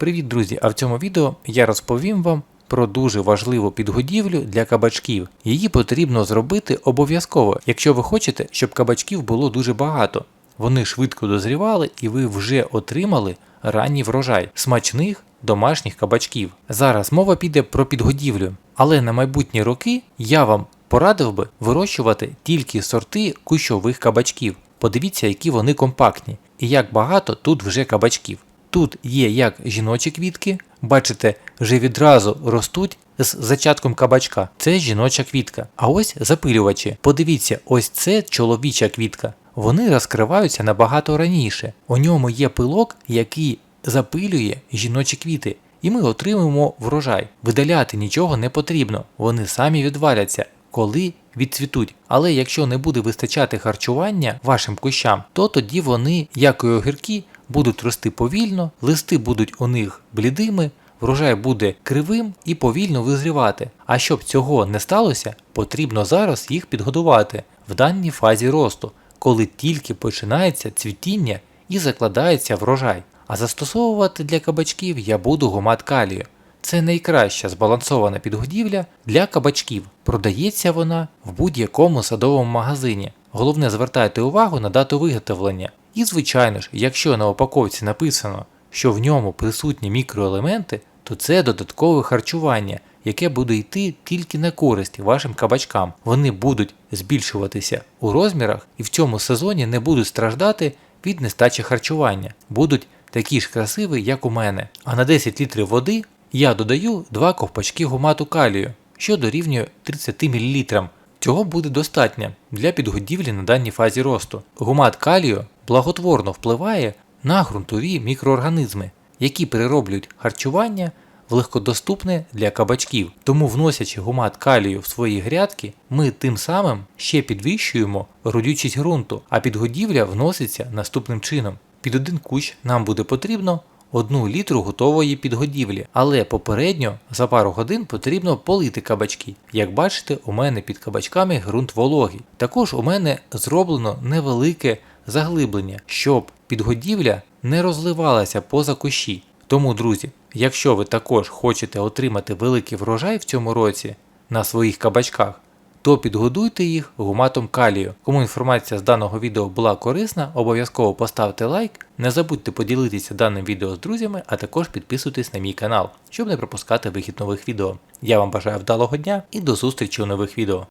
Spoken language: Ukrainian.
Привіт, друзі! А в цьому відео я розповім вам про дуже важливу підгодівлю для кабачків. Її потрібно зробити обов'язково, якщо ви хочете, щоб кабачків було дуже багато. Вони швидко дозрівали і ви вже отримали ранній врожай смачних домашніх кабачків. Зараз мова піде про підгодівлю, але на майбутні роки я вам порадив би вирощувати тільки сорти кущових кабачків. Подивіться, які вони компактні і як багато тут вже кабачків. Тут є як жіночі квітки, бачите, вже відразу ростуть з зачатком кабачка. Це жіноча квітка. А ось запилювачі. Подивіться, ось це чоловіча квітка. Вони розкриваються набагато раніше. У ньому є пилок, який запилює жіночі квіти. І ми отримуємо врожай. Видаляти нічого не потрібно, вони самі відваляться, коли відцвітуть. Але якщо не буде вистачати харчування вашим кущам, то тоді вони, як і огірки, будуть рости повільно, листи будуть у них блідими, врожай буде кривим і повільно визрівати. А щоб цього не сталося, потрібно зараз їх підгодувати в даній фазі росту, коли тільки починається цвітіння і закладається врожай. А застосовувати для кабачків я буду гумат калію. Це найкраща збалансована підгодівля для кабачків. Продається вона в будь-якому садовому магазині. Головне звертайте увагу на дату виготовлення. І звичайно ж, якщо на упаковці написано, що в ньому присутні мікроелементи, то це додаткове харчування, яке буде йти тільки на користь вашим кабачкам. Вони будуть збільшуватися у розмірах і в цьому сезоні не будуть страждати від нестачі харчування. Будуть такі ж красиві, як у мене. А на 10 літрів води я додаю 2 ковпачки гумату калію, що дорівнює 30 мл. Цього буде достатньо для підгодівлі на даній фазі росту. Гумат калію благотворно впливає на ґрунтові мікроорганізми, які перероблюють харчування в легкодоступне для кабачків. Тому, вносячи гумат калію в свої грядки, ми тим самим ще підвищуємо родючість ґрунту, а підгодівля вноситься наступним чином. Під один кущ нам буде потрібно 1 літру готової підгодівлі, але попередньо за пару годин потрібно полити кабачки. Як бачите, у мене під кабачками ґрунт вологий. Також у мене зроблено невелике заглиблення, щоб підгодівля не розливалася поза кущі. Тому, друзі, якщо ви також хочете отримати великий врожай в цьому році на своїх кабачках, то підгодуйте їх гуматом калію. Кому інформація з даного відео була корисна, обов'язково поставте лайк, не забудьте поділитися даним відео з друзями, а також підписуйтесь на мій канал, щоб не пропускати вихід нових відео. Я вам бажаю вдалого дня і до зустрічі у нових відео.